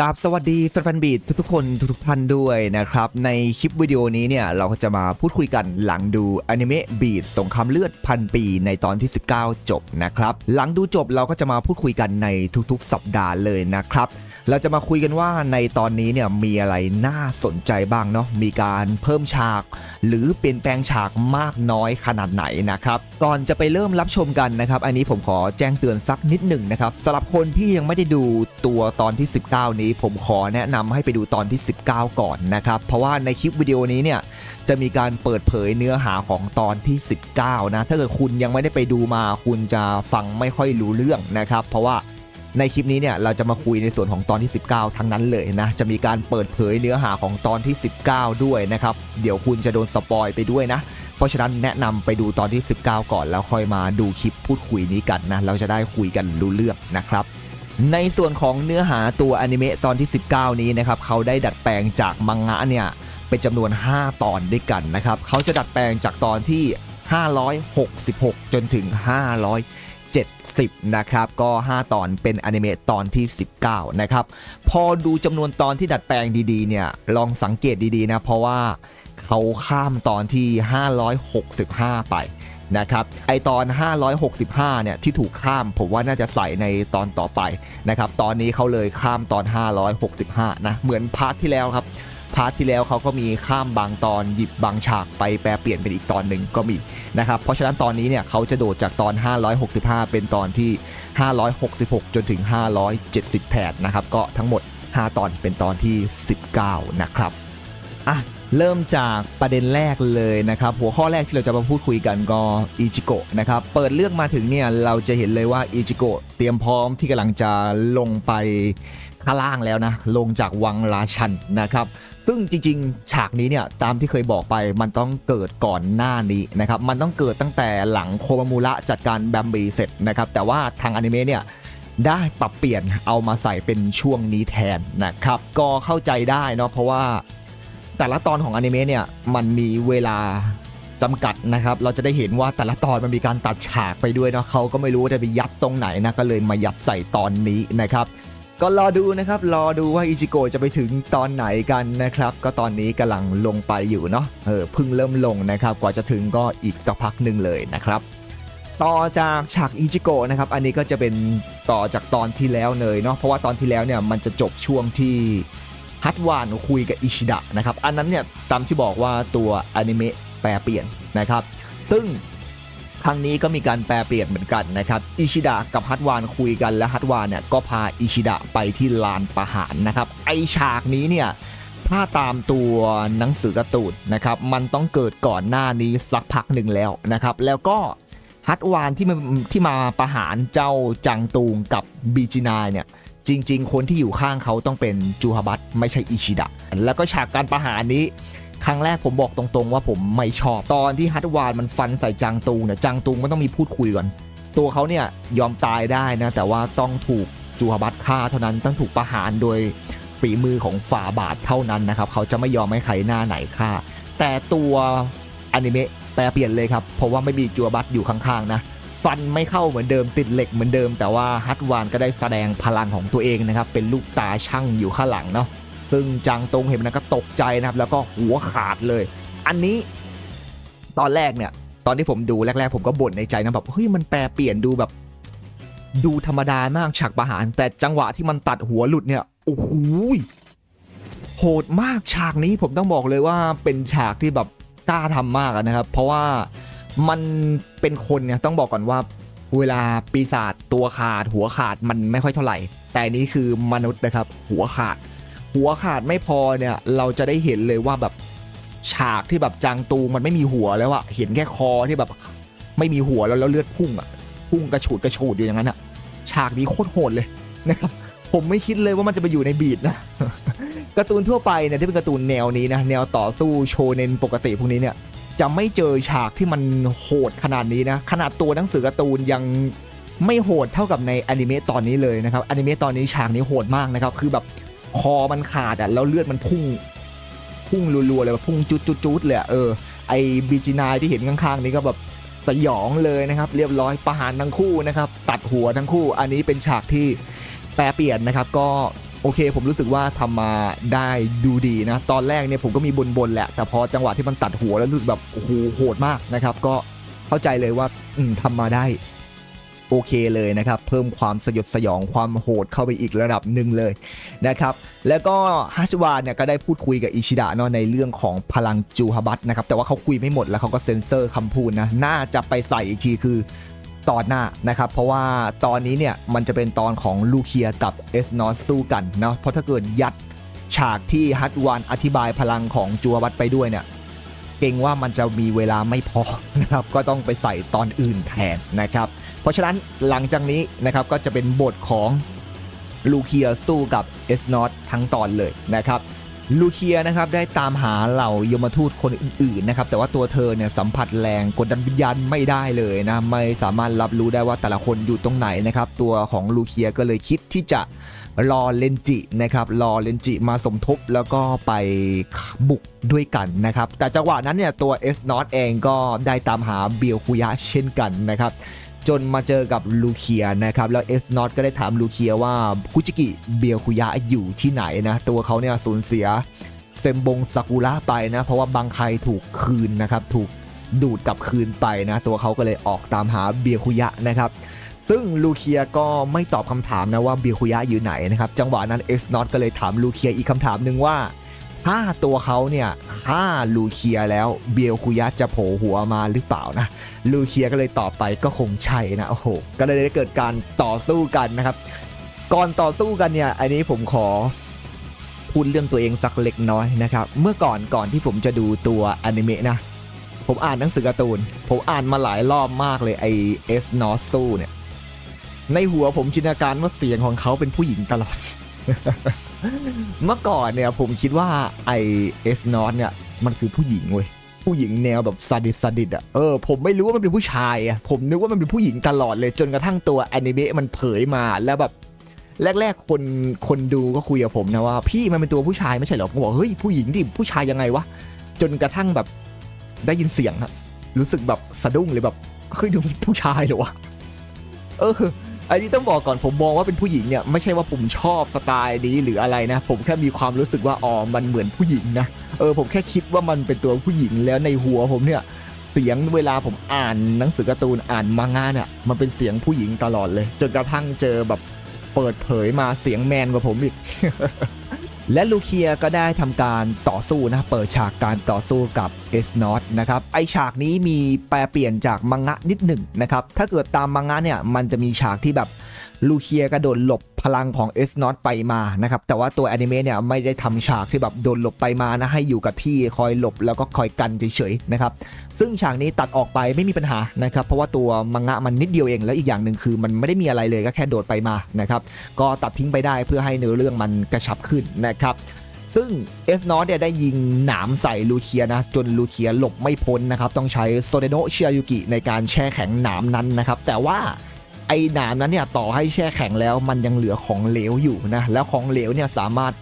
กราบสวัสดีแฟนๆบีททุกๆคนทุกๆท่านด้วยนะครับ ในคลิปวิดีโอนี้เนี่ย เราก็จะมาพูดคุยกันหลังดูอนิเมะบีทสงครามเลือดพันปีในตอนที่ 19 จบนะครับ หลังดูจบเราก็จะมาพูดคุยกันในทุกๆ สัปดาห์เลยนะครับ เราจะมาคุยกันว่าในตอนนี้เนี่ยมีอะไรน่าสนใจบ้างเนาะมีการเพิ่มฉาก หรือเปลี่ยนแปลงฉากมากน้อยขนาดไหนนะครับก่อนจะไปเริ่มรับชมกันนะครับ อันนี้ผมขอแจ้งเตือนสักนิดหนึ่งนะครับสำหรับคนที่ยังไม่ได้ดูตัวตอนที่ 19 นี้ ผมขอแนะนำให้ไปดูตอนที่ 19 ก่อนนะครับเพราะว่าในคลิปวิดีโอนี้เนี่ยจะมีการเปิดเผยเนื้อหาของตอนที่ 19 นะถ้าเกิดคุณยังไม่ได้ไปดูมาคุณจะฟังไม่ค่อยรู้เรื่องนะครับ เพราะว่า ในคลิปนี้เนี่ยเราจะมาคุยในส่วนของตอนที่ 19 ทั้งนั้นเลยนะจะมีการเปิดเผยเนื้อหาของตอนที่ 19 ด้วยนะครับเดี๋ยวคุณจะโดนสปอยไปด้วยนะเพราะฉะนั้นแนะนำไปดูตอนที่ 19 ก่อนแล้วค่อยมาดูคลิปพูดคุยนี้กันนะเราจะได้คุยกันรู้เรื่องนะครับในส่วนของเนื้อหาตัวอนิเมะตอนที่ 19 นี้นะครับเขาได้ดัดแปลงจากมังงะเนี่ยเป็นจำนวน 5 ตอนด้วยกันนะครับเขาจะดัดแปลงจากตอนที่ 566 จนถึง 570นะครับ ก็ 5 ตอนเป็นอนิเมะตอนที่ 19 นะครับ พอดูจำนวนตอนที่ดัดแปลงดีๆ เนี่ย ลองสังเกตดีๆ นะ เพราะว่าเขาข้ามตอนที่ 565 ไปนะครับ ไอตอน 565 เนี่ย ที่ถูกข้ามผมว่าน่าจะใส่ในตอนต่อไปนะครับ ตอนนี้เขาเลยข้ามตอน 565 นะ เหมือนพาร์ทที่แล้วครับ พาร์ทที่แล้วเขาก็มีข้ามบางตอนหยิบบางฉากไปแปลเปลี่ยนเป็นอีกตอนหนึ่งก็มีนะครับเพราะฉะนั้นตอนนี้เนี่ยเขาจะโดดจากตอน 565 เป็นตอนที่ 566 จนถึง 570แทนนะครับก็ทั้งหมด 5 ตอนเป็นตอนที่ 19 นะครับอะเริ่มจากประเด็นแรกเลยนะครับ หัวข้อแรกที่เราจะมาพูดคุยกันก็อิจิโกะนะครับ เปิดเรื่องมาถึงเนี่ยเราจะเห็นเลยว่าอิจิโกะเตรียมพร้อมที่กำลังจะลงไป ข้างล่างแล้วนะลงจากวังราชันนะครับซึ่งจริงๆ ฉากนี้เนี่ยตามที่เคยบอกไปมันต้องเกิดก่อนหน้านี้นะครับมันต้องเกิดตั้งแต่หลังโคมามูระจัดการแบมบีเสร็จนะครับแต่ว่าทางอนิเมะเนี่ยได้ปรับเปลี่ยนเอามาใส่เป็นช่วงนี้แทนนะครับก็เข้าใจได้เนาะเพราะว่าแต่ละตอนของอนิเมะเนี่ยมันมีเวลาจำกัดนะครับ เราจะได้เห็นว่าแต่ละตอนมันมีการตัดฉากไปด้วยเนาะเขาก็ไม่รู้ว่าจะไปยัดตรงไหนนะก็เลยมายัดใส่ตอนนี้นะครับ ก็รอดูนะครับ รอดูว่าอิจิโกะจะไปถึงตอนไหนกันนะครับ ก็ตอนนี้กำลังลงไปอยู่เนาะเออเพิ่งเริ่มลงนะครับ กว่าจะถึงก็อีกสักพักหนึ่งเลยนะครับ ต่อจากฉากอิจิโกะนะครับ อันนี้ก็จะเป็นต่อจากตอนที่แล้วเลยเนาะเพราะว่าตอนที่แล้วเนี่ยมันจะจบช่วงที่ฮัตวานคุยกับอิชิดะนะครับ อันนั้นเนี่ยตามที่บอกว่าตัวอนิเมะแปลเปลี่ยนนะครับ ซึ่ง ครั้งนี้ก็มีการแปลเปลี่ยนเหมือนกันนะครับ อิชิดะกับฮัตวานคุยกันและฮัตวานเนี่ยก็พาอิชิดะไปที่ลานประหารนะครับ ไอฉากนี้เนี่ยถ้าตามตัวหนังสือการ์ตูนนะครับมันต้องเกิดก่อนหน้านี้สักพักหนึ่งแล้วนะครับแล้วก็ฮัตวานที่มาที่มาประหารเจ้าจังตูงกับบีจินายเนี่ยจริง ๆ คนที่อยู่ข้างเขาต้องเป็นจูฮาบัตไม่ใช่อิชิดะแล้วก็ฉากการประหารนี้ ครั้งแรกผมบอกตรงๆ ว่าผมไม่ชอบ ตอนที่ฮัตวานมันฟันใส่จังตูงเนี่ยจังตูงมันต้องมีพูดคุยก่อน ตัวเขาเนี่ยยอมตายได้นะ แต่ว่าต้องถูกจูฮาบัตฆ่าเท่านั้นต้องถูกประหารโดยฝีมือของฝ่าบาทเท่านั้นนะครับ เขาจะไม่ยอมให้ใครหน้าไหนฆ่า แต่ตัวอนิเมะแปลเปลี่ยนเลยครับ เพราะว่าไม่มีจูฮาบัตอยู่ข้างๆนะฟันไม่เข้าเหมือนเดิมติดเหล็กเหมือนเดิม แต่ว่าฮัตวานก็ได้แสดงพลังของตัวเองนะครับเป็นลูกตาช่างอยู่ข้างหลังเนาะ ซึ่งจางตงเห็นมันก็ตกใจนะครับ แล้วก็หัวขาดเลย อันนี้ตอนแรกเนี่ย ตอนที่ผมดูแรกๆ ผมก็บ่นในใจนะแบบเฮ้ยมันแปลเปลี่ยนดูแบบ ดูธรรมดามากฉากประหาร แต่จังหวะที่มันตัดหัวหลุดเนี่ยโอ้โหโหดมากฉากนี้ผมต้องบอกเลยว่าเป็นฉากที่แบบกล้าทำมากนะครับ เพราะว่ามันเป็นคนเนี่ยต้องบอกก่อนว่า เวลาปีศาจตัวขาดหัวขาดมันไม่ค่อยเท่าไหร่ แต่นนี้คือมนุษย์นะครับ หัวขาด หัวขาดไม่พอเนี่ยเราจะได้เห็นเลยว่าแบบฉากที่แบบจางตูมันไม่มีหัวแล้วอะเห็นแค่คอที่แบบ ไม่มีหัวแล้วแล้วเลือดพุ่งอะพุ่งกระฉูดกระฉูดอยู่อย่างนั้นอะฉากนี้โคตรโหดเลยนะครับผมไม่คิดเลยว่ามันจะไปอยู่ในบีดนะการ์ตูนทั่วไปเนี่ยที่เป็นการ์ตูนแนวนี้นะแนวต่อสู้โชเนนปกติพวกนี้เนี่ยจะไม่เจอฉากที่มันโหดขนาดนี้นะขนาดตัวหนังสือการ์ตูนยังไม่โหดเท่ากับในอนิเมะตอนนี้เลยนะครับอนิเมะตอนนี้ฉากนี้โหดมากนะครับคือแบบ คอมันขาดอะแล้วเลือดมันพุ่ง พุ่งรัวๆเลยแบบพุ่งจุดๆๆเลยเออไอบีจินายที่เห็นข้างๆ นี้ก็แบบสยองเลยนะครับ เรียบร้อยประหารทั้งคู่นะครับ ตัดหัวทั้งคู่ อันนี้เป็นฉากที่แปลเปลี่ยนนะครับ ก็โอเค ผมรู้สึกว่าทำมาได้ดูดีนะ ตอนแรกเนี่ยผมก็มีบนๆแหละ แต่พอจังหวะที่มันตัดหัวแล้วรู้สึกแบบโอ้โหโหดมากนะครับ ก็เข้าใจเลยว่าอืมทำมาได้ โอเคเลยนะครับ เพิ่มความสยดสยองความโหดเข้าไปอีกระดับหนึ่งเลยนะครับ แล้วก็ฮัชวาเนี่ยก็ได้พูดคุยกับอิชิดะเนาะในเรื่องของพลังจูฮบัตนะครับ แต่ว่าเขาคุยไม่หมดแล้วเขาก็เซ็นเซอร์คำพูดนะ น่าจะไปใส่อีกทีคือตอนหน้านะครับ เพราะว่าตอนนี้เนี่ยมันจะเป็นตอนของลูเคียกับเอสนอสสู้กันเนาะเพราะถ้าเกิดยัดฉากที่ฮัตวานอธิบายพลังของจูฮบัตไปด้วยเนี่ยเกรงว่ามันจะมีเวลาไม่พอนะครับก็ต้องไปใส่ตอนอื่นแทนนะครับ เพราะฉะนั้นหลังจากนี้นะครับก็จะเป็นบทของลูเคียสู้กับเอสนอตทั้งตอนเลยนะครับลูเคียนะครับได้ตามหาเหล่ายมทูตคนอื่นๆนะครับแต่ว่าตัวเธอเนี่ยสัมผัสแรงกดดันวิญญาณไม่ได้เลยนะไม่สามารถรับรู้ได้ว่าแต่ละคนอยู่ตรงไหนนะครับตัวของลูเคียก็เลยคิดที่จะรอเลนจินะครับรอเลนจิมาสมทบแล้วก็ไปบุกด้วยกันนะครับแต่จังหวะนั้นเนี่ยตัวเอสนอตเองก็ได้ตามหาเบียวคุยะเช่นกันนะครับ จนมาเจอกับลูเคียนะครับ แล้วเอสนอตก็ได้ถามลูเคียว่าคุจิกิเบียคุยะอยู่ที่ไหนนะ ตัวเขาเนี่ยสูญเสียเซมบงซากุระไปนะ เพราะว่าบางใครถูกคืนนะครับ ถูกดูดกลับคืนไปนะ ตัวเขาก็เลยออกตามหาเบียคุยะนะครับซึ่งลูเคียก็ไม่ตอบคำถามนะว่าเบียคุยะอยู่ไหนนะครับ จังหวะนั้นเอสนอตก็เลยถามลูเคียอีกคำถามหนึ่งว่า ถ้าตัวเขาเนี่ยฆ่าลูเคียแล้วเบียวคุยะจะโผล่หัวมาหรือเปล่านะลูเคียก็เลยตอบไปก็คงใช่นะโอ้โหก็เลยได้เกิดการต่อสู้กันนะครับ ก่อนต่อสู้กันเนี่ยอันนี้ผมขอพูดเรื่องตัวเองสักเล็กน้อยนะครับ เมื่อก่อนก่อนที่ผมจะดูตัวอนิเมะนะผมอ่านหนังสือการ์ตูน ผมอ่านมาหลายรอบมากเลยไอเอสนอสซูเนี่ยในหัวผมจินตนาการว่าเสียงของเขาเป็นผู้หญิงตลอด เมื่อก่อนเนี่ยผมคิดว่าไอเอสนอตเนี่ยมันคือผู้หญิงเว้ยผู้หญิงแนวแบบซาดิสซาดิสอะเออผมไม่รู้ว่ามันเป็นผู้ชายอะผมนึกว่ามันเป็นผู้หญิงตลอดเลยจนกระทั่งตัวแอนิเมะมันเผยมาแล้วแบบแรก ๆ คนคนดูก็คุยกับผมนะว่า พี่มันเป็นตัวผู้ชายไม่ใช่หรอผมบอกเฮ้ยผู้หญิงดิผู้ชายยังไงวะจนกระทั่งแบบได้ยินเสียงอะรู้สึกแบบสะดุ้งเลยแบบเฮ้ยดูผู้ชายเหรอวะเออ อันนี้ต้องบอกก่อนผมมองว่าเป็นผู้หญิงเนี่ยไม่ใช่ว่าผมชอบสไตล์นี้หรืออะไรนะ ผมแค่มีความรู้สึกว่าอ๋อมันเหมือนผู้หญิงนะเออผมแค่คิดว่ามันเป็นตัวผู้หญิงแล้วในหัวผมเนี่ยเสียงเวลาผมอ่านหนังสือการ์ตูนอ่านมังงะเนี่ยมันเป็นเสียงผู้หญิงตลอดเลย จนกระทั่งเจอแบบเปิดเผยมาเสียงแมนกว่าผมอีก และลูเคียก็ได้ทำการต่อสู้นะเปิดฉากการต่อสู้กับเอสนอตนะครับไอฉากนี้มีแปลเปลี่ยนจากมังงะนิดหนึ่งนะครับถ้าเกิดตามมังงะเนี่ยมันจะมีฉากที่แบบ ลูเคียกระโดดหลบพลังของเอสนอตไปมานะครับแต่ว่าตัวแอนิเมะเนี่ยไม่ได้ทำฉากที่แบบโดนหลบไปมานะให้อยู่กับที่คอยหลบแล้วก็คอยกันเฉยๆนะครับซึ่งฉากนี้ตัดออกไปไม่มีปัญหานะครับเพราะว่าตัวมังงะมันนิดเดียวเองแล้วอีกอย่างหนึ่งคือมันไม่ได้มีอะไรเลยก็แค่โดดไปมานะครับก็ตัดทิ้งไปได้เพื่อให้เนื้อเรื่องมันกระชับขึ้นนะครับซึ่งเอสนอตเนี่ยได้ยิงหนามใส่ลูเคียนะ จนลูเคียหลบไม่พ้นนะครับ ต้องใช้โซเดโนเชียยุกิในการแช่แข็งหนามนั้นนะครับ แต่ว่า ไอ้หนามนั้นเนี่ยต่อให้แช่แข็งแล้วมันยังเหลือของเหลวอยู่นะแล้วของเหลวเนี่ยสามารถ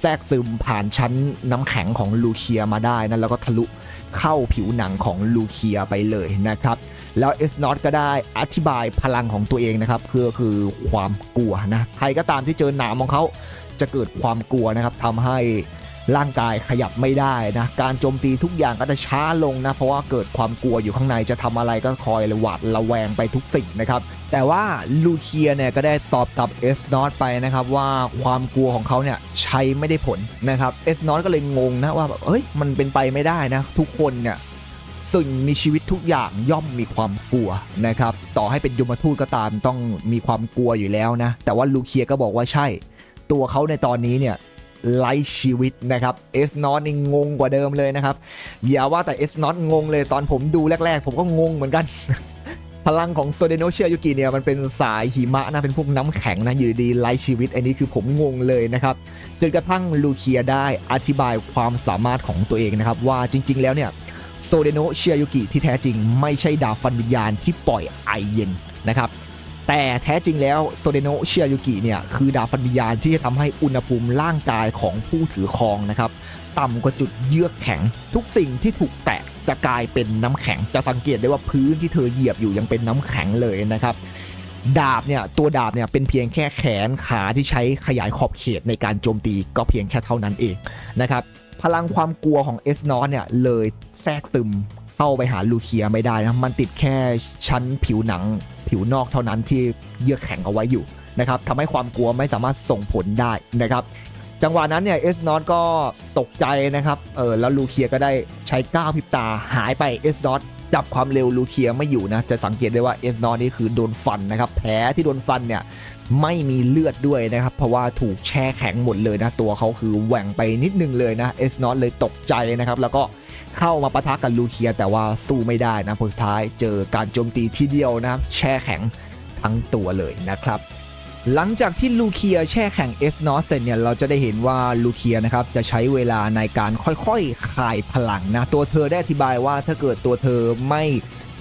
แทรกซึมผ่านชั้นน้ำแข็งของลูเคียมาได้นะแล้วก็ทะลุเข้าผิวหนังของลูเคียไปเลยนะครับแล้วเอสนอตก็ได้อธิบายพลังของตัวเองนะครับคือคือความกลัวนะใครก็ตามที่เจอหนามของเขาจะเกิดความกลัวนะครับทำให้ ร่างกายขยับไม่ได้นะการโจมตีทุกอย่างก็จะช้าลงนะเพราะว่าเกิดความกลัวอยู่ข้างในจะทำอะไรก็คอยหวาดระแวงไปทุกสิ่งนะครับแต่ว่าลูเคียเนี่ยก็ได้ตอบกับเอสนอตไปนะครับว่าความกลัวของเขาเนี่ยใช้ไม่ได้ผลนะครับเอสนอตก็เลยงงนะว่าแบบเอ้ยมันเป็นไปไม่ได้นะทุกคนเนี่ยสิ่งมีชีวิตทุกอย่างย่อมมีความกลัวนะครับต่อให้เป็นยมทูตก็ตามต้องมีความกลัวอยู่แล้วนะแต่ว่าลูเคียก็บอกว่าใช่ ตัวเขาในตอนนี้เนี่ย ไร้ชีวิตนะครับเอสนอตนี่งงกว่าเดิมเลยนะครับอย่าว่าแต่เอสนอตงงเลยตอนผมดูแรก ๆ ผมก็งงเหมือนกัน พลังของโซเดโนเชียยุกิเนี่ยมันเป็นสายหิมะนะเป็นพวกน้ำแข็งนะอยู่ดีไร้ชีวิต อันนี้คือผมงงเลยนะครับจนกระทั่งลูเคียได้อธิบายความสามารถของตัวเองนะครับว่าจริง ๆ แล้วเนี่ยโซเดโนเชียยุกิที่แท้จริง ไม่ใช่ดาบฟันวิญญาณที่ปล่อยไอเย็นนะครับ แต่แท้จริงแล้วโซเดโนเชียยุกิเนี่ยคือดาวฟันวิญญาณที่จะทำให้อุณหภูมิร่างกายของผู้ถือครองนะครับต่ำกว่าจุดเยือกแข็ง ทุกสิ่งที่ถูกแตะจะกลายเป็นน้ำแข็ง จะสังเกตได้ว่าพื้นที่เธอเหยียบอยู่ยังเป็นน้ำแข็งเลยนะครับดาบเนี่ยตัวดาบเนี่ยเป็นเพียงแค่แขนขาที่ใช้ขยายขอบเขตในการโจมตีก็เพียงแค่เท่านั้นเองนะครับพลังความกลัวของเอสนอเนี่ยเลยแทรกซึม เข้าไปหาลูเคียไม่ได้นะ มันติดแค่ชั้นผิวหนังผิวนอกเท่านั้นที่เยือกแข็งเอาไว้อยู่นะครับทำให้ความกลัวไม่สามารถส่งผลได้นะครับ จังหวะนั้นเนี่ยเอสนอตก็ตกใจนะครับเออแล้วลูเคียก็ได้ใช้ก้าวพิบตาหายไปเอสนอตจับความเร็วลูเคียไม่อยู่นะ จะสังเกตได้ว่าเอสนอตนี่คือโดนฟันนะครับ แผลที่โดนฟันเนี่ยไม่มีเลือดด้วยนะครับ เพราะว่าถูกแช่แข็งหมดเลยนะ ตัวเขาคือแหว่งไปนิดนึงเลยนะเอสนอตเลยตกใจนะครับ แล้วก็ เข้ามาปะทะกับลูเคีย แต่ว่าสู้ไม่ได้นะผลสุดท้ายเจอการโจมตีทีเดียวนะครับแช่แข็งทั้งตัวเลยนะครับ หลังจากที่ลูเคียแช่แข็งเอสนอสเสร็จเนี่ยเราจะได้เห็นว่าลูเคียนะครับจะใช้เวลาในการค่อยๆคลายพลังนะตัวเธอได้อธิบายว่าถ้าเกิดตัวเธอไม่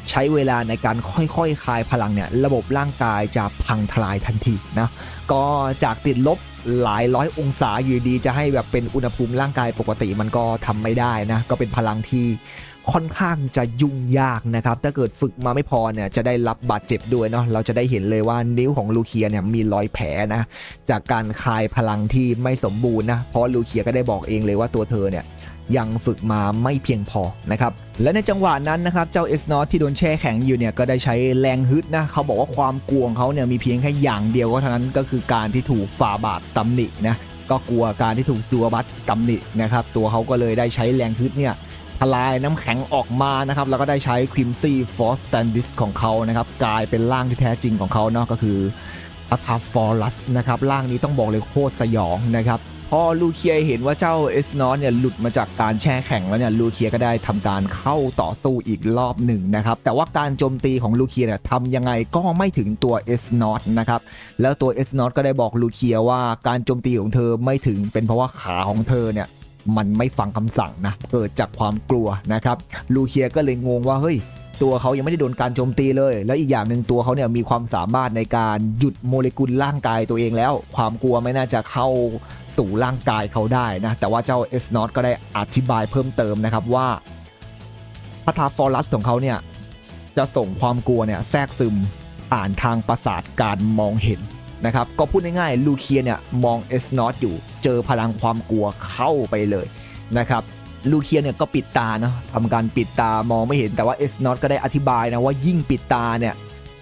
ใช้เวลาในการค่อยๆคลายพลังเนี่ยระบบร่างกายจะพังทลายทันทีนะก็จากติดลบหลายร้อยองศาอยู่ดีจะให้แบบเป็นอุณหภูมิร่างกายปกติมันก็ทำไม่ได้นะก็เป็นพลังที่ค่อนข้างจะยุ่งยากนะครับ ถ้าเกิดฝึกมาไม่พอเนี่ยจะได้รับบาดเจ็บด้วยเนาะเราจะได้เห็นเลยว่านิ้วของลูเคียเนี่ยมีรอยแผลนะจากการคลายพลังที่ไม่สมบูรณ์นะเพราะลูเคียก็ได้บอกเองเลยว่าตัวเธอเนี่ย ยังฝึกมาไม่เพียงพอนะครับและในจังหวะนั้นนะครับเจ้าเอสนอตที่โดนแช่แข็งอยู่เนี่ยก็ได้ใช้แรงฮึดนะเขาบอกว่าความกลัวของเขาเนี่ยมีเพียงแค่อย่างเดียวก็เท่านั้นก็คือการที่ถูกฝ่าบาทตำหนินะก็กลัวการที่ถูกตัวบัตตำหนินะครับตัวเขาก็เลยได้ใช้แรงฮึดเนี่ยทลายน้ำแข็งออกมานะครับแล้วก็ได้ใช้ควิมซี่ฟอสแตนดิสของเขานะครับกลายเป็นร่างที่แท้จริงของเขาเนาะก็คืออัตาฟอรัสนะครับร่างนี้ต้องบอกเลยโคตรสยองนะครับ พอลูเคียเห็นว่าเจ้าเอสนอตเนี่ยหลุดมาจากการแช่แข็งแล้วเนี่ยลูเคียก็ได้ทำการเข้าต่อสู้อีกรอบหนึ่งนะครับแต่ว่าการโจมตีของลูเคียเนี่ยทำยังไงก็ไม่ถึงตัวเอสนอตนะครับแล้วตัวเอสนอตก็ได้บอกลูเคียว่าการโจมตีของเธอไม่ถึงเป็นเพราะว่าขาของเธอเนี่ยมันไม่ฟังคำสั่งนะเกิดจากความกลัวนะครับลูเคียก็เลยงงว่าเฮ้ยตัวเขายังไม่ได้โดนการโจมตีเลย แล้วอีกอย่างหนึ่งตัวเขาเนี่ยมีความสามารถในการหยุดโมเลกุลร่างกายตัวเองแล้ว ความกลัวไม่น่าจะเข้า สู่ร่างกายเขาได้นะ แต่ว่าเจ้าเอสนอตก็ได้อธิบายเพิ่มเติมนะครับว่าพัทาฟอรัสของเขาเนี่ยจะส่งความกลัวเนี่ยแทรกซึมผ่านทางประสาทการมองเห็นนะครับ ก็พูดง่ายๆลูเคียเนี่ยมองเอสนอตอยู่เจอพลังความกลัวเข้าไปเลยนะครับลูเคียเนี่ยก็ปิดตาเนาะทำการปิดตามองไม่เห็นแต่ว่าเอสนอตก็ได้อธิบายนะว่ายิ่งปิดตาเนี่ย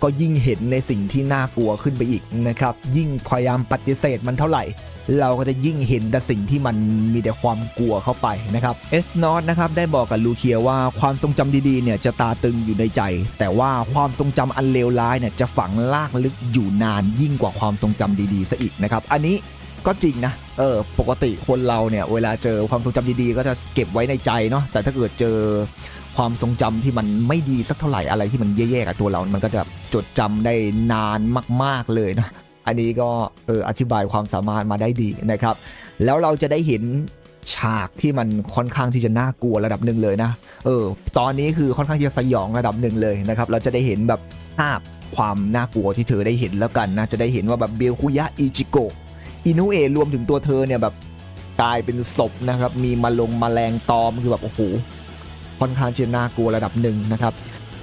ก็ยิ่งเห็นในสิ่งที่น่ากลัวขึ้นไปอีกนะครับ ยิ่งพยายามปฏิเสธมันเท่าไหร่ เราก็จะยิ่งเห็นแต่สิ่งที่มันมีแต่ความกลัวเข้าไปนะครับเอสนอตนะครับได้บอกกับลูเคียว่าความทรงจำดีๆเนี่ยจะตาตึงอยู่ในใจ แต่ว่าความทรงจำอันเลวร้ายเนี่ยจะฝังลากลึกอยู่นานยิ่งกว่าความทรงจำดีๆซะอีกนะครับอันนี้ก็จริงนะ เออ ปกติคนเราเนี่ย เวลาเจอความทรงจำดีๆ ก็จะเก็บไว้ในใจเนาะ แต่ถ้าเกิดเจอ ความทรงจำที่มันไม่ดีสักเท่าไหร่อะไรที่มันแย่ๆกับตัวเรา มันก็จะจดจำได้นานมาก ๆเลยนะ อันนี้ก็เอออธิบายความสามารถมาได้ดีนะครับ แล้วเราจะได้เห็นฉากที่มันค่อนข้างที่จะน่ากลัวระดับหนึ่งเลยนะ เออ ตอนนี้คือค่อนข้างที่จะสยองระดับหนึ่งเลยนะครับ เราจะได้เห็นแบบภาพความน่ากลัวที่เธอได้เห็นแล้วกันนะ จะได้เห็นว่าแบบเบลคุยะอิจิโกะอินุเอะรวมถึงตัวเธอเนี่ยแบบกลายเป็นศพนะครับ มีมาลงมาแรงตอมคือแบบโอ้โห ค่อนข้างจะน่ากลัวระดับหนึ่งนะครับ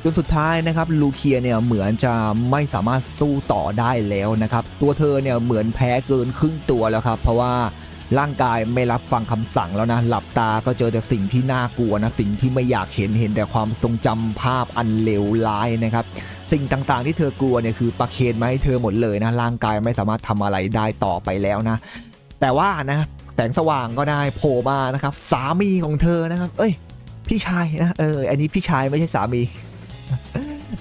จนสุดท้ายนะครับลูเคียเนี่ยเหมือนจะไม่สามารถสู้ต่อได้แล้วนะครับ ตัวเธอเนี่ยเหมือนแพ้เกินครึ่งตัวแล้วครับ เพราะว่าร่างกายไม่รับฟังคำสั่งแล้วนะ หลับตาก็เจอแต่สิ่งที่น่ากลัวนะสิ่งที่ไม่อยากเห็นเห็นแต่ความทรงจำภาพอันเลวร้ายนะครับ สิ่งต่างๆที่เธอกลัวเนี่ยคือประเคนมาให้เธอหมดเลยนะร่างกายไม่สามารถทำอะไรได้ต่อไปแล้วนะ แต่ว่านะแสงสว่างก็ได้โผล่มานะครับ สามีของเธอนะครับ เอ้ย พี่ชายนะเอออันนี้พี่ชายไม่ใช่สามี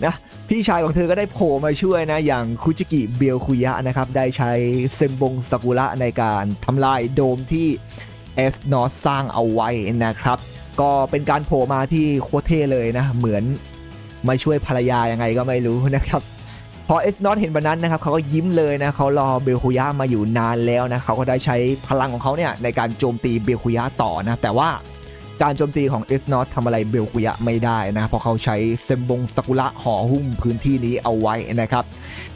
นะพี่ชายของเธอก็ได้โผล่มาช่วยนะ อย่างคุจิกิเบียวคุยะนะครับ ได้ใช้เซมบงซากุระในการทำลายโดมที่เอสนอสร้างเอาไว้นะครับ ก็เป็นการโผล่มาที่โคเท่เลยนะ เหมือนมาช่วยภรรยายังไงก็ไม่รู้นะครับพอเอสนอตเห็นแบบนั้นนะครับเขาก็ยิ้มเลยนะเขารอเบลคุยะมาอยู่นานแล้วนะเขาก็ได้ใช้พลังของเขาเนี่ยในการโจมตีเบลคุยะต่อนะแต่ว่า การโจมตีของเอสนอตทำอะไรเบลคุยะไม่ได้นะเพราะเขาใช้เซมบงสกุระห่อหุ้มพื้นที่นี้เอาไว้นะครับ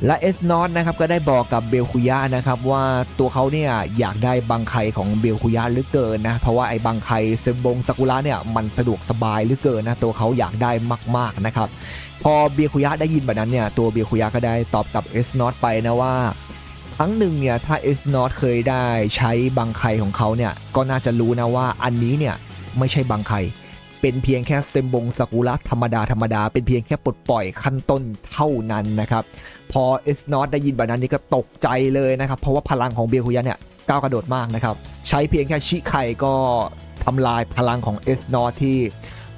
และเอสนอตนะครับก็ได้บอกกับเบลคุยะนะครับว่าตัวเขาเนี่ยอยากได้บังไคของเบลคุยะหลือเกินนะเพราะว่าไอ้บังไคเซมบงสกุระเนี่ยมันสะดวกสบายหลือเกินนะตัวเขาอยากได้มาก ๆนะครับ พอเบลคุยะได้ยินแบบนั้นเนี่ยตัวเบลคุยะก็ได้ตอบกับเอสนอตไปนะว่าครั้งหนึ่งเนี่ยถ้าเอสนอตเคยได้ใช้บังไคของเขาเนี่ยก็น่าจะรู้นะว่าอันนี้เนี่ย ไม่ใช่บังไคร เป็นเพียงแค่เซมบงสกุระธรรมดาธรรมดา เป็นเพียงแค่ปลดปล่อยขั้นต้นเท่านั้นนะครับ พอเอสนอตได้ยินแบบนั้นนี่ก็ตกใจเลยนะครับ เพราะว่าพลังของเบลคุยะเนี่ยก้าวกระโดดมากนะครับ ใช้เพียงแค่ชิไคก็ทำลายพลังของเอสนอตที่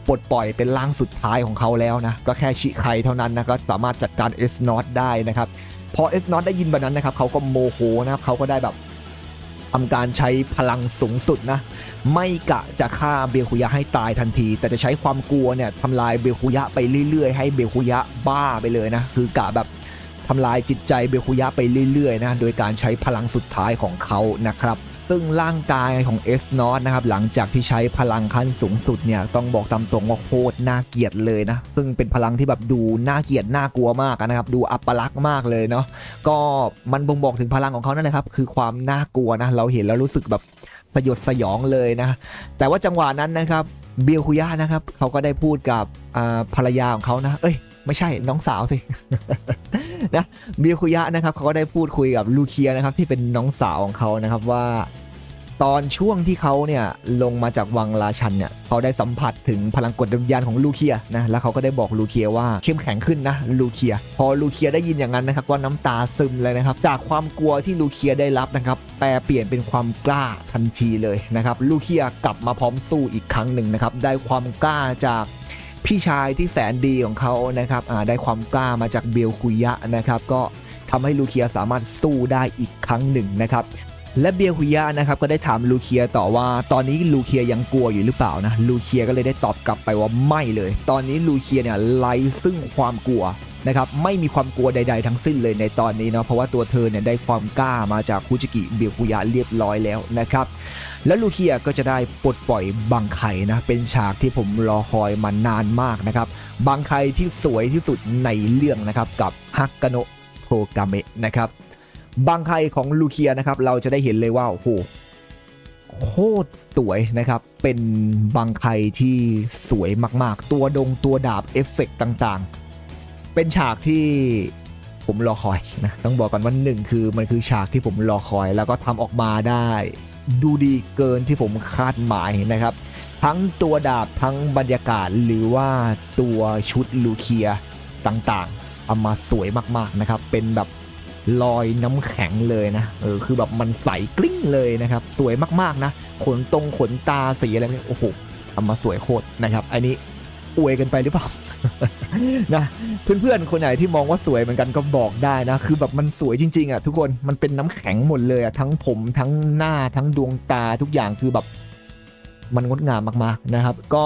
ปลดปล่อยเป็นร่างสุดท้ายของเขาแล้วนะ ก็แค่ชิไคเท่านั้นนะก็สามารถจัดการเอสนอตได้นะครับ พอเอสนอตได้ยินแบบนั้นนะครับเขาก็โมโหนะครับเขาก็ได้แบบ ทำการใช้พลังสูงสุดนะ ไม่กะจะฆ่าเบลคุยะให้ตายทันที แต่จะใช้ความกลัวเนี่ยทำลายเบลคุยะไปเรื่อยๆ ให้เบลคุยะบ้าไปเลยนะ คือกะแบบทำลายจิตใจเบลคุยะไปเรื่อยๆนะ โดยการใช้พลังสุดท้ายของเขานะครับ ซึ่งร่างกายของเอสนอตนะครับหลังจากที่ใช้พลังขั้นสูงสุดเนี่ยต้องบอกตามตรงว่าโคตรน่าเกลียดเลยนะ ซึ่งเป็นพลังที่แบบดูน่าเกลียดน่ากลัวมากนะครับ ดูอัปลักษณ์มากเลยเนาะก็มันบ่งบอกถึงพลังของเขานั่นแหละครับ คือความน่ากลัวนะ เราเห็นแล้วรู้สึกแบบสยดสยองเลยนะ แต่ว่าจังหวะนั้นนะครับเบียคุย่านะครับเขาก็ได้พูดกับอ่าภรรยาของเขานะ เอ้ย ไม่ใช่น้องสาวสินะเบียคุยะนะครับเขาก็ได้พูดคุยกับลูเคียนะครับที่เป็นน้องสาวของเขานะครับว่า ตอนช่วงที่เขาเนี่ยลงมาจากวังราชันเนี่ยเขาได้สัมผัสถึงพลังกดวิญญาณของลูเคียนะแล้วเขาก็ได้บอกลูเคียว่าเข้มแข็งขึ้นนะลูเคีย พอลูเคียได้ยินอย่างนั้นนะครับว่าน้ำตาซึมเลยนะครับ จากความกลัวที่ลูเคียได้รับนะครับแปลเปลี่ยนเป็นความกล้าทันทีเลยนะครับลูเคียกลับมาพร้อมสู้อีกครั้งหนึ่งนะครับได้ความกล้าจาก พี่ชายที่แสนดีของเขานะครับได้ความกล้ามาจากเบลคุยะนะครับ ก็ทำให้ลูเคียสามารถสู้ได้อีกครั้งหนึ่งนะครับ และเบลคุยะนะครับก็ได้ถามลูเคียต่อว่าตอนนี้ลูเคียยังกลัวอยู่หรือเปล่านะลูเคียก็เลยได้ตอบกลับไปว่าไม่เลย ตอนนี้ลูเคียเนี่ยไร้ซึ่งความกลัว นะครับไม่มีความกลัวใด ๆ ทั้งสิ้นเลยในตอนนี้เนาะเพราะว่าตัวเธอเนี่ยได้ความกล้ามาจากคุจิกิเบลคุยะเรียบร้อยแล้วนะครับแล้วลูเคียก็จะได้ปลดปล่อยบังไคนะเป็นฉากที่ผมรอคอยมานานมากนะครับบังไคที่สวยที่สุดในเรื่องนะครับกับฮักกโนโทกาเมะนะครับบังไคของลูเคียนะครับเราจะได้เห็นเลยว่าโอ้โหโคตรสวยนะครับ เป็นบังไคที่สวยมากๆ ตัวดงตัวดาบเอฟเฟกต์ต่างๆ เป็นฉากที่ผมรอคอยนะต้องบอกก่อนว่าหนึ่งคือมันคือฉากที่ผมรอคอย แล้วก็ทำออกมาได้ ดูดีเกินที่ผมคาดหมายนะครับ ทั้งตัวดาบทั้งบรรยากาศหรือว่าตัวชุดลูเคียต่างๆเอามาสวยมากๆนะครับ เป็นแบบลอยน้ำแข็งเลยนะ เออ คือแบบมันใสกลิ้งเลยนะครับ สวยมากๆนะ ขนตรงขนตาสีอะไรเนี่ยโอ้โหเอามาสวยโคตรนะครับ อันนี้ อวยกันไปหรือเปล่า นะเพื่อนๆคนไหนที่มองว่าสวยเหมือนกันก็บอกได้นะ คือแบบมันสวยจริงๆอะทุกคนมันเป็นน้ำแข็งหมดเลยอะทั้งผมทั้งหน้าทั้งดวงตาทุกอย่างคือแบบ มันงดงามมากๆนะครับ ก็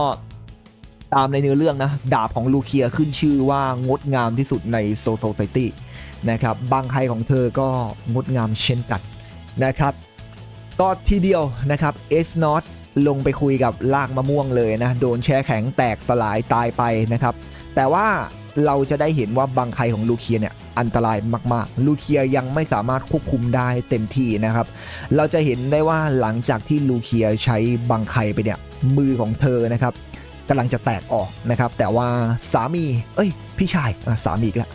ตามในเนื้อเรื่องนะ ดาบของลูเคียขึ้นชื่อว่างดงามที่สุดในโซโซไซตี้นะครับบางไคของเธอก็งดงามเช่นกันนะครับก็ทีเดียวนะครับเอสนอต ลงไปคุยกับลากมะม่วงเลยนะ โดนแช่แข็งแตกสลายตายไปนะครับ แต่ว่าเราจะได้เห็นว่าบางไคของลูเคียเนี่ยอันตรายมากๆ ลูเคียยังไม่สามารถควบคุมได้เต็มที่นะครับ เราจะเห็นได้ว่าหลังจากที่ลูเคียใช้บังไคไปเนี่ย มือของเธอนะครับกำลังจะแตกออกนะครับ แต่ว่าสามี เอ้ย พี่ชายสามีอีกแล้ว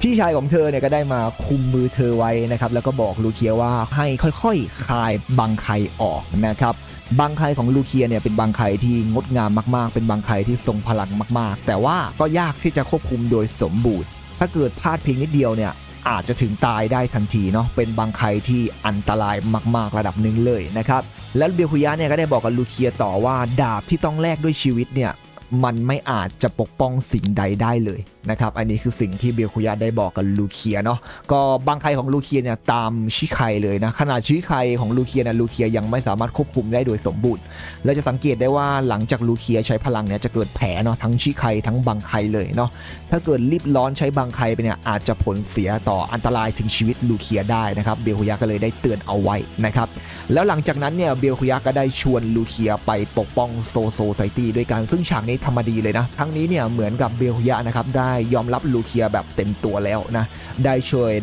พี่ชายของเธอเนี่ยก็ได้มาคุมมือเธอไว้นะครับ แล้วก็บอกลูเคียว่าให้ค่อยๆคลายบังไคออกนะครับ บังไคของลูเคียเนี่ยเป็นบังไคที่งดงามมากๆ เป็นบังไคที่ทรงพลังมากๆ แต่ว่าก็ยากที่จะควบคุมโดยสมบูรณ์ ถ้าเกิดพลาดเพียงนิดเดียวเนี่ยอาจจะถึงตายได้ทันทีเนาะ เป็นบังไคที่อันตรายมาก ๆ ระดับหนึ่งเลยนะครับ แล้วเบียคุยะเนี่ยก็ได้บอกกับลูเคียต่อว่าดาบที่ต้องแลกด้วยชีวิตเนี่ยมันไม่อาจจะปกป้องสิ่งใดได้เลย นะครับอันนี้คือสิ่งที่เบลคุยะได้บอกกับลูเคียเนาะก็บางไคของลูเคียเนี่ยตามชิไคเลยนะขนาดชิไคของลูเคียเนี่ยลูเคียยังไม่สามารถควบคุมได้โดยสมบูรณ์และจะสังเกตได้ว่าหลังจากลูเคียใช้พลังเนี่ยจะเกิดแผลเนาะทั้งชิไคทั้งบังไคเลยเนาะถ้าเกิดรีบร้อนใช้บังไคไปเนี่ยอาจจะผลเสียต่ออันตรายถึงชีวิตลูเคียได้นะครับเบลคุยะก็เลยได้เตือนเอาไว้นะครับแล้วหลังจากนั้นเนี่ยเบลคุยะก็ได้ชวนลูเคียไปปกป้องโซโซไซตี้ด้วยกันซึ่งฉากนี้ธรรมดีเลยนะครั้งนี้เนี่ยเหมือนกับเบลคุยะนะครับได้ยอมรับลูเคียแบบเต็มตัวแล้วนะได้เชิญ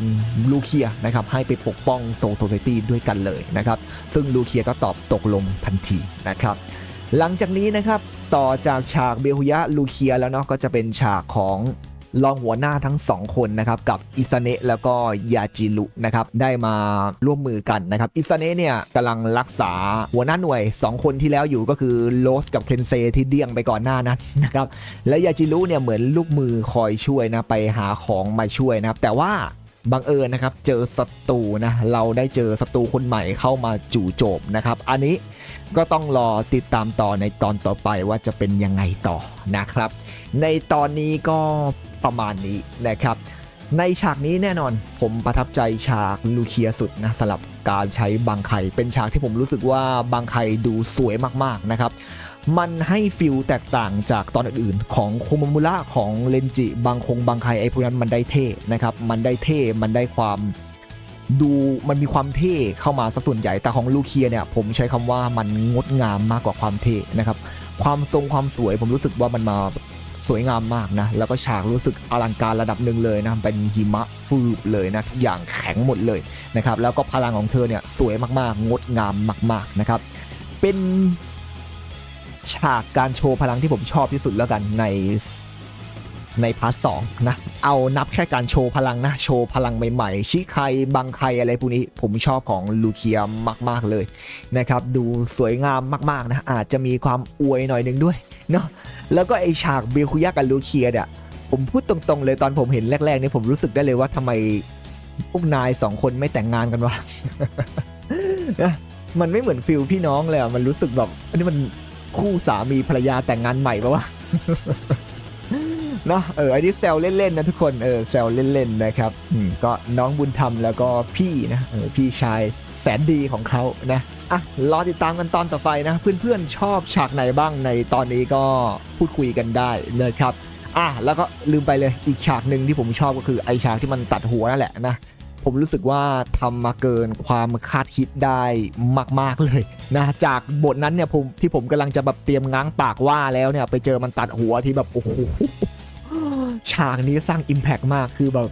ลูเคียนะครับให้ไปปกป้องโซโซไซตี้ด้วยกันเลยนะครับซึ่งลูเคียก็ตอบตกลงทันทีนะครับหลังจากนี้นะครับต่อจากฉากเบลฮุยะลูเคียแล้วเนาะก็จะเป็นฉากของ รองหัวหน้าทั้งสองคนนะครับกับอิซาเนะแล้วก็ยาจิรุนะครับได้มาร่วมมือกันนะครับอิซาเนะเนี่ยกำลังรักษาหัวหน้าหน่วย 2 คนที่แล้วอยู่ก็คือโรสกับเคนเซที่เดี้ยงไปก่อนหน้านั้นนะครับและยาจิรุเนี่ยเหมือนลูกมือคอยช่วยนะไปหาของมาช่วยนะครับแต่ว่าบังเอิญนะครับ เจอศัตรูนะ เราได้เจอศัตรูคนใหม่เข้ามาจู่โจมนะครับ อันนี้ก็ต้องรอติดตามต่อในตอนต่อไปว่าจะเป็นยังไงต่อนะครับ ในตอนนี้ก็ ประมาณนี้นะครับ ในฉากนี้แน่นอนผมประทับใจฉากลูเคียสุดนะสำหรับการใช้บางไคเป็นฉากที่ผมรู้สึกว่าบางไคดูสวยมากๆนะครับมันให้ฟิลแตกต่างจากตอนอื่นๆ ของคโมมุระของเลนจิบางคงบางไคไอ้พวกนั้นมันได้เท่นะครับ มันได้เท่ มันได้ความดูมันมีความเท่เข้ามาซะส่วนใหญ่แต่ของลูเคียเนี่ย ผมใช้คำว่ามันงดงามมากกว่าความเท่นะครับ ความทรงความสวยผมรู้สึกว่ามันมา สวยงามมากนะ แล้วก็ฉากรู้สึกอลังการระดับหนึ่งเลยนะเป็นหิมะฟืบเลยนะทุกอย่างแข็งหมดเลยนะครับแล้วก็พลังของเธอเนี่ยสวยมากๆ งดงามมาก ๆนะครับ เป็นฉากการโชว์พลังที่ผมชอบที่สุดแล้วกันในในพาร์ทสองนะเอานับแค่การโชว์พลังนะโชว์พลังใหม่ๆ ชิไคบังไคอะไรพวกนี้ผมชอบของลูเคียมาก ๆเลยนะครับ ดูสวยงามมากๆนะอาจจะมีความอวยหน่อยหนึ่งด้วย เนาะแล้วก็ไอฉากเบลคุยะกับลูเคียเนี่ยผมพูดตรงๆเลยตอนผมเห็นแรกๆเนี่ยผมรู้สึกได้เลยว่าทำไมพวกนายสองคนไม่แต่งงานกันวะนะมันไม่เหมือนฟิลพี่น้องเลยอะมันรู้สึกแบบอันนี้มันคู่สามีภรรยาแต่งงานใหม่ปะวะเนาะเอออันนี้แซวเล่นๆนะทุกคนเออแซวเล่นๆนะครับอืมก็น้องบุญธรรมแล้วก็พี่นะเออพี่ชายแสนดีของเขานะ อะรอติดตามกันตอนต่อไปนะ เพื่อนๆชอบฉากไหนบ้างในตอนนี้ก็พูดคุยกันได้เลยครับอะแล้วก็ลืมไปเลยอีกฉากหนึ่งที่ผมชอบก็คือไอฉากที่มันตัดหัวนั่นแหละนะผมรู้สึกว่าทำมาเกินความคาดคิดได้มาก ๆ เลยนะจากบทนั้นเนี่ยผมที่ผมกำลังจะแบบเตรียมง้างปากว่าแล้วเนี่ยไปเจอมันตัดหัวที่แบบโอ้โหฉากนี้สร้าง Impact มากคือแบบ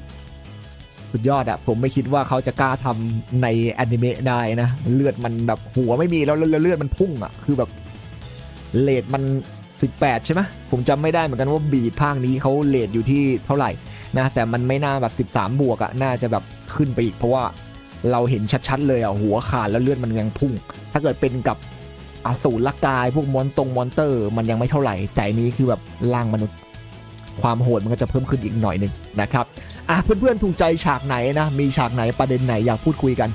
สุดยอดอะผมไม่คิดว่าเขาจะกล้าทำในแอนิเมะได้นะ เลือดมันแบบหัวไม่มีแล้วเลือดมันพุ่งอะคือแบบเลดมัน 18 ใช่ไหมผมจำไม่ได้เหมือนกันว่าบีดภาคนี้เขาเลดอยู่ที่เท่าไหร่นะแต่มันไม่น่าแบบ 13 บวกอะน่าจะแบบขึ้นไปอีกเพราะว่าเราเห็นชัดๆ เลยอะหัวขาดแล้วเลือดมันยังพุ่ง ถ้าเกิดเป็นกับอสูรละกายพวกมอนตรงมอนเตอร์ มันยังไม่เท่าไหร่ แต่นนี้คือแบบร่างมนุษย์ ความโหดมันก็จะเพิ่มขึ้นอีกหน่อยหนึ่งนะครับอะเพื่อนๆถูกใจฉากไหนนะมีฉากไหนประเด็นไหนอยากพูดคุยกัน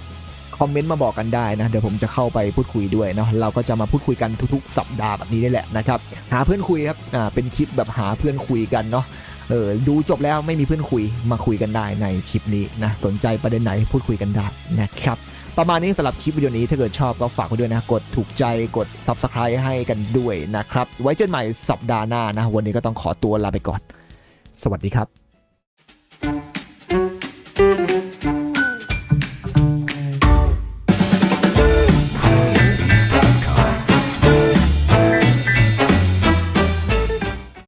คอมเมนต์มาบอกกันได้นะเดี๋ยวผมจะเข้าไปพูดคุยด้วยเนาะเราก็จะมาพูดคุยกันทุกๆ สัปดาห์แบบนี้นี่แหละนะครับหาเพื่อนคุยครับอ่าเป็นคลิปแบบหาเพื่อนคุยกันเนาะเออดูจบแล้วไม่มีเพื่อนคุยมาคุยกันได้ในคลิปนี้นะสนใจประเด็นไหนพูดคุยกันได้นะครับ ประมาณนี้สำหรับคลิปวิดีโอนี้ถ้าเกิดชอบก็ฝากไว้ด้วยนะ กดถูกใจกด subscribe ให้กันด้วยนะครับ ไว้เจอกันใหม่สัปดาห์หน้านะ วันนี้ก็ต้องขอตัวลาไปก่อน สวัสดีครับ